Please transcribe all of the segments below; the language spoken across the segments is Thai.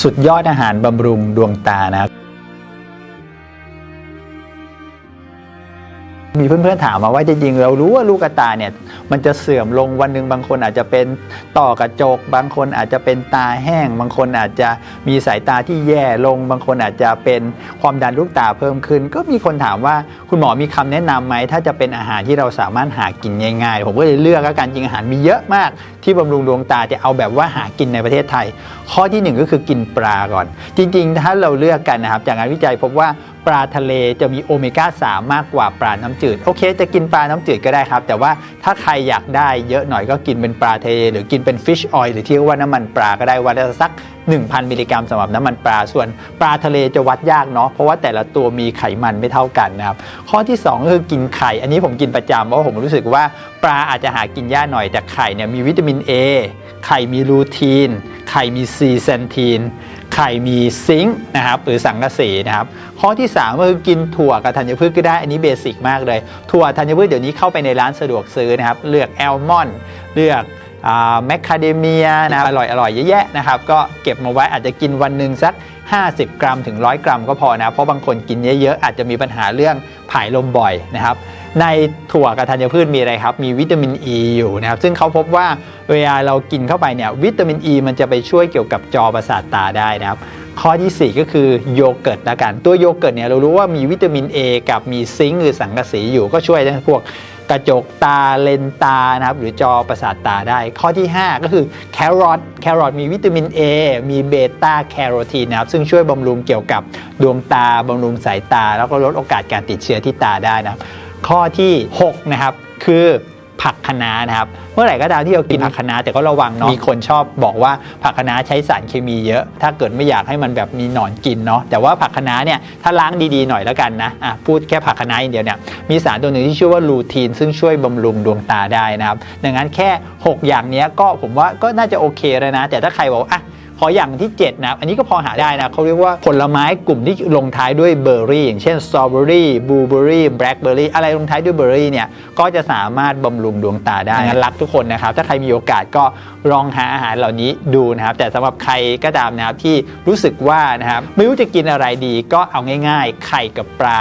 สุดยอดอาหารบำรุงดวงตานะครับ มีเพื่อนๆถามมาว่าจริงๆเรารู้ว่าลูกตาเนี่ยมันจะเสื่อมลงวันหนึ่งบางคนอาจจะเป็นต่อกระจก บางคนอาจจะเป็นตาแห้ง บางคนอาจจะมีสายตาที่แย่ลง บางคนอาจจะเป็นความดันลูกตาเพิ่มขึ้น ก็มีคนถามว่าคุณหมอมีคำแนะนำไหมถ้าจะเป็นอาหารที่เราสามารถหากินง่ายๆ ผมก็เลยเลือกแล้วกันจริงอาหารมีเยอะมาก ที่บำรุงดวงตาจะเอาแบบว่าหากินในประเทศไทย ข้อที่หนึ่งก็คือกินปลาก่อน จริงๆ ถ้าเราเลือกกันนะครับจากงานวิจัยพบว่า ปลาทะเลจะมีโอเมก้า 3 มากกว่าปลาน้ำจืด โอเค จะกินปลาน้ำจืดก็ได้ครับ แต่ว่าถ้าใครอยากได้เยอะหน่อยก็กินเป็นปลาทะเลหรือกินเป็นฟิชออยล์หรือที่เรียกว่าน้ำมันปลาก็ได้วันละสัก 1,000 มิลลิกรัมสำหรับน้ำมันปลา ส่วนปลาทะเลจะวัดยากเนาะเพราะว่าแต่ละตัวมีไขมันไม่เท่ากันนะครับข้อที่ 2 ก็คือกินไข่ อันนี้ผมกินประจำเพราะผมรู้สึกว่าปลาอาจจะหากินยากหน่อยแต่ไข่เนี่ยมีวิตามิน A ไข่มีลูทีนไข่มีซีเซนทีน ไข่มีซิงค์นะครับหรือสังกะสีนะครับข้อที่3ก็คือกินถั่วกับธัญพืชก็ได้อันนี้เบสิกมากเลย ถั่วธัญพืชเดี๋ยวนี้เข้าไปในร้านสะดวกซื้อนะครับเลือกแอลมอนด์เลือกแมคคาเดเมียนะครับอร่อยอร่อยเยอะแยะนะครับก็เก็บมาไว้อาจจะกินวันหนึ่งสัก 50 กรัมถึง 100 กรัมก็พอนะ เพราะบางคนกินเยอะๆ อาจจะมีปัญหาเรื่องผายลมบ่อยนะครับ ในถั่วกับธัญพืชมีอะไรครับ มีวิตามินอ e ีอยู่นะครับ ซึ่งเขาพบว่าเวลาเรากินเข้าไปเนี่ยวิตามินอ e ีมันจะไปช่วยเกี่ยวกับจอประสาทตาได้นะครับ ข้อที่ 4 ก็คือโยเกิร์ตละกัน ตัวโยเกิร์ตเนี่ยเรารู้ว่ามีวิตามิน A กับมีซิงค์หรือสังกะสีอยู่ก็ช่วยในพวกกระจกตาเลนตานะครับหรือจอประสาทตาได้ ข้อที่ 5 ก็คือแครอทแครอทมีวิตามิน A มีเบต้าแคโรทีนนะครับซึ่งช่วยบำรุงเกี่ยวกับดวงตาบำรุงสายตา แล้วก็ลดโอกาสการติดเชื้อที่ตาได้นะครับ ข้อที่ 6 นะครับ คือผักคะน้านะครับ เมื่อไหร่ก็ตามที่เรากินผักคะน้าแต่ก็ระวังเนาะมีคนชอบบอกว่าผักคะน้าใช้สารเคมีเยอะ ถ้าเกิดไม่อยากให้มันแบบมีหนอนกินเนาะแต่ว่าผักคะน้าเนี่ยถ้าล้างดีๆหน่อยแล้วกันนะอะพูดแค่ผักคะน้าอย่างเดียวเนี่ยมีสารตัวหนึ่งที่ชื่อว่าลูทีน ซึ่งช่วยบำรุงดวงตาได้นะครับดังนั้นแค่ 6 อย่างเนี้ยก็ผมว่าก็น่าจะโอเคแล้วนะ แต่ถ้าใครบอกว่าอะ ขออย่างที่ 7 นะ อันนี้ก็พอหาได้นะเขาเรียกว่าผลไม้กลุ่มที่ลงท้ายด้วยเบอร์รี่อย่างเช่นสตรอเบอรี่บลูเบอรี่แบล็คเบอร์รี่อะไรลงท้ายด้วยเบอร์รี่เนี่ยก็จะสามารถบำรุงดวงตาได้งั้นรักทุกคนนะครับ ถ้าใครมีโอกาสก็ลองหาอาหารเหล่านี้ดูนะครับ แต่สำหรับใครก็ตามนะครับที่รู้สึกว่านะครับไม่รู้จะกินอะไรดีก็เอาง่าย ๆ ไข่กับปลา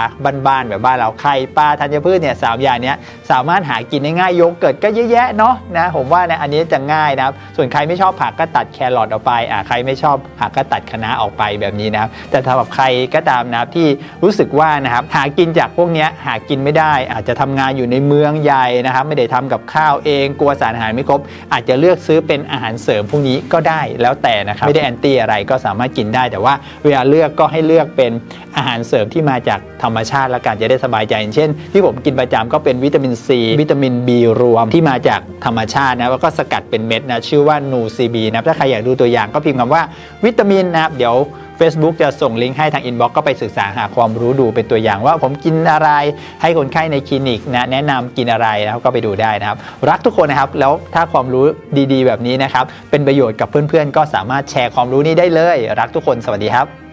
บ้านๆแบบบ้านเราไข่ปลาธัญพืชเนี่ยสามอย่างเนี้ยสามารถหากินได้ง่ายโยเกิร์ตก็เยอะแยะเนาะนะผมว่านะอันนี้จะง่ายนะครับส่วนใครไม่ชอบผักก็ตัดแครอทออกไปอ่าใครไม่ชอบผักก็ตัดคะน้าออกไปแบบนี้นะครับ แต่สำหรับใครก็ตามนะครับที่รู้สึกว่านะครับหากินจากพวกนี้หากินไม่ได้ อาจจะทำงานอยู่ในเมืองใหญ่นะครับ ไม่ได้ทำกับข้าวเองกลัวสารอาหารไม่ครบ อาจจะเลือกซื้อเป็นอาหารเสริมพวกนี้ก็ได้แล้วแต่นะครับไม่ได้แอนตี้อะไรก็สามารถกินได้ แต่ว่าเวลาเลือกก็ให้เลือกเป็นอาหารเสริมที่มาจากธรรมชาติและการจะได้สบายใจอย่างเช่น ที่ผมกินประจำก็เป็นวิตามินซีวิตามิน B รวมที่มาจากธรรมชาตินะแล้วก็สกัดเป็นเม็ดนะชื่อว่านูซีบีนะถ้าใครอยากดูตัวอย่างก็พิมพ์คำว่าวิตามินนะครับเดี๋ยว Facebook จะส่งลิงก์ให้ทางอินบ็อกก็ไปศึกษาหาความรู้ดูเป็นตัวอย่างว่าผมกินอะไรให้คนไข้ในคลินิกนะแนะนำกินอะไรนะครับก็ไปดูได้นะครับ รักทุกคนนะครับ แล้วถ้าความรู้ดีๆ แบบนี้นะครับ เป็นประโยชน์กับเพื่อนๆ ก็สามารถแชร์ความรู้นี้ได้เลย รักทุกคนสวัสดีครับ